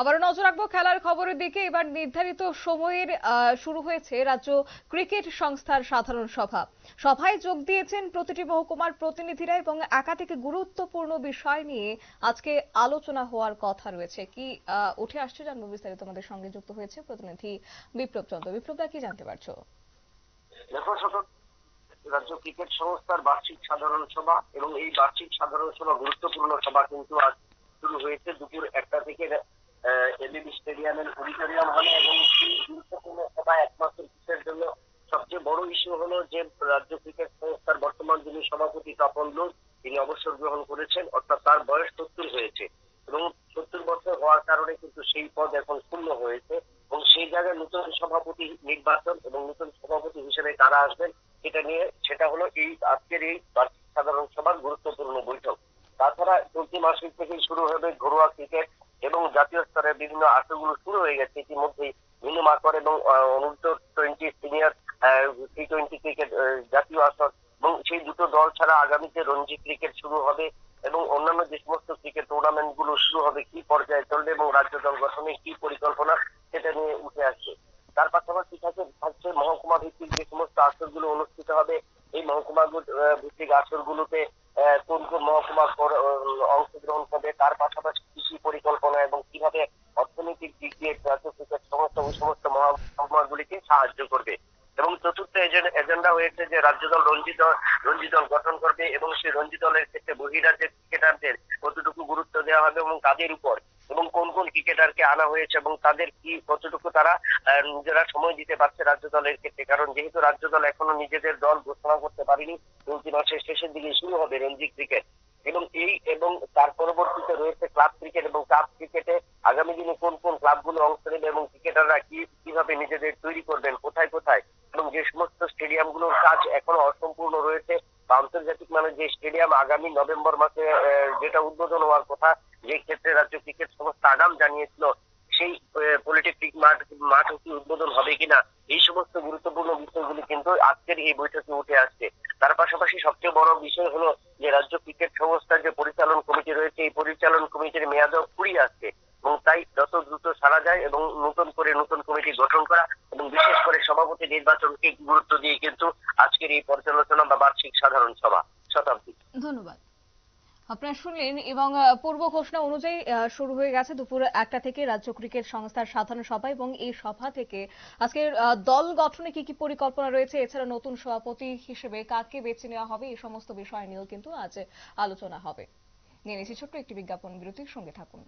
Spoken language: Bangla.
আবার নজর রাখব খেলার খবরের দিকে। এবার নির্ধারিত সময়ের শুরু হয়েছে রাজ্য ক্রিকেট সংস্থার সাধারণ সভা। সভায় যোগ দিয়েছেন প্রতিটি মহকুমার প্রতিনিধিরা এবং একাধিক গুরুত্বপূর্ণ বিষয় নিয়ে আজকে আলোচনা হওয়ার কথা রয়েছে। কি উঠে আসছে জানব, বিস্তারিত আমাদের সঙ্গে যুক্ত হয়েছে প্রতিনিধি বিপ্লব চন্দ্র। বিপ্লবদা কি জানতে পারছ? রাজ্য ক্রিকেট সংস্থার বার্ষিক সাধারণ সভা এবং এই বার্ষিক সাধারণ সভা গুরুত্বপূর্ণ সভা কিন্তু আজ শুরু হয়েছে দুপুর একটা থেকে এলইডি স্টেডিয়ামের অডিটোরিয়াম হলে এবং গুরুত্বপূর্ণ সভা একমাত্র কিসের জন্য সবচেয়ে বড় ইস্যু হলো যে রাজ্য ক্রিকেট সংস্থার বর্তমান যিনি সভাপতি তপন লোক, তিনি অবসর গ্রহণ করেছেন, অর্থাৎ তার বয়স সত্তর হয়েছে। এবং সত্তর বছর হওয়ার কারণে কিন্তু সেই পদ এখন শূন্য হয়েছে এবং সেই জায়গায় নতুন সভাপতি নির্বাচন এবং নতুন সভাপতি হিসেবে কারা আসবেন, সেটা নিয়ে সেটা হলো এই আজকের এই সাধারণ সভার গুরুত্বপূর্ণ বৈঠক। তাছাড়া চলতি মাসের থেকেই শুরু হবে ঘরোয়া ক্রিকেট এবং জাতীয় স্তরে বিভিন্ন আসরগুলো শুরু হয়ে গেছে। ইতিমধ্যেই মিনু মাকর এবং আহ, অনূর্ধ্ব twenty senior T twenty cricket জাতীয় আসর এবং সেই দুটো দল ছাড়া আগামীতে রঞ্জি ক্রিকেট শুরু হবে এবং অন্যান্য যে সমস্ত ক্রিকেট টুর্নামেন্টগুলো শুরু হবে কি পর্যায়ে চলবে এবং রাজ্য দল গঠনে কি পরিকল্পনা সেটা নিয়ে উঠে আসছে। তার পাশাপাশি থাকে থাকছে মহকুমা ভিত্তিক যে সমস্ত আসরগুলো অনুষ্ঠিত হবে এই মহকুমা ভিত্তিক আসরগুলোতে কোন কোন মহকুমা কর- আহ, অংশগ্রহণ করবে তার পাশাপাশি কৃষি পরিকল্পনা এবং কীভাবে রাজ্য ক্রিকেট ওই সমস্ত মহকুমাগুলিকে সাহায্য করবে। এবং চতুর্থ এজেন্ড- এজেন্ডা হয়েছে যে রাজ্য দল রঞ্জি দল রঞ্জি দল গঠন করবে এবং সেই রঞ্জি দলের ক্ষেত্রে বহিরাজ্যের ক্রিকেটারদের কতটুকু গুরুত্ব দেওয়া হবে এবং তাদের উপর এবং কোন কোন ক্রিকেটারকে আনা হয়েছে এবং তাদের কি কতটুকু তারা নিজেরা সময় দিতে পারছে রাজ্য দলের ক্ষেত্রে? কারণ যেহেতু রাজ্য দল এখনও নিজেদের দল ঘোষণা করতে পারেনি চলতি মাসের শেষের দিকে শুরু হবে রঞ্জি ক্রিকেট এবং এই এবং তার পরবর্তীতে রয়েছে ক্লাব ক্রিকেট এবং ক্লাব ক্রিকেটে আগামী দিনে কোন কোন ক্লাবগুলো অংশ নেবে এবং ক্রিকেটাররা কি কীভাবে নিজেদের তৈরি করবেন, কোথায় কোথায়, এবং যে সমস্ত স্টেডিয়ামগুলোর কাজ এখনও অসম্পূর্ণ রয়েছে বা আন্তর্জাতিক মানের যে স্টেডিয়াম আগামী নভেম্বর মাসে যেটা উদ্বোধন হওয়ার কথা, যে ক্ষেত্রে রাজ্য ক্রিকেট সংস্থা আগাম জানিয়েছিল, সেই পলিটেকনিক মাঠ মাঠ কি উদ্বোধন হবে কিনা, এই সমস্ত গুরুত্বপূর্ণ বিষয়গুলি কিন্তু আজকের এই বৈঠকে উঠে আসছে। তার পাশাপাশি সবচেয়ে বড় বিষয় হলো যে রাজ্য ক্রিকেট সংস্থার যে পরিচালন কমিটি রয়েছে, এই পরিচালন কমিটির মেয়াদও ফুরিয়ে আসছে এবং তাই যত দ্রুত সারা যায় এবং নতুন করে নতুন কমিটি গঠন করা এবং বিশেষ করে সভাপতি নির্বাচনকে গুরুত্ব দিয়ে কিন্তু আজকের এই পর্যালোচনা বা বার্ষিক সাধারণ সভা। শতাব্দী। ধন্যবাদ। আপনারা শুনলেন, এবং পূর্ব ঘোষণা অনুযায়ী শুরু হয়ে গেছে দুপুর একটা থেকে রাজ্য ক্রিকেট সংস্থার সাধারণ সভা এবং এই সভা থেকে আজকে দল গঠনে কি কি পরিকল্পনা রয়েছে, এছাড়া নতুন সভাপতি হিসেবে কাকে বেছে নেওয়া হবে, এই সমস্ত বিষয় নিয়েও কিন্তু আজ আলোচনা হবে। নিয়ে ছোট্ট একটি বিজ্ঞাপন বিরতির সঙ্গে থাকুন।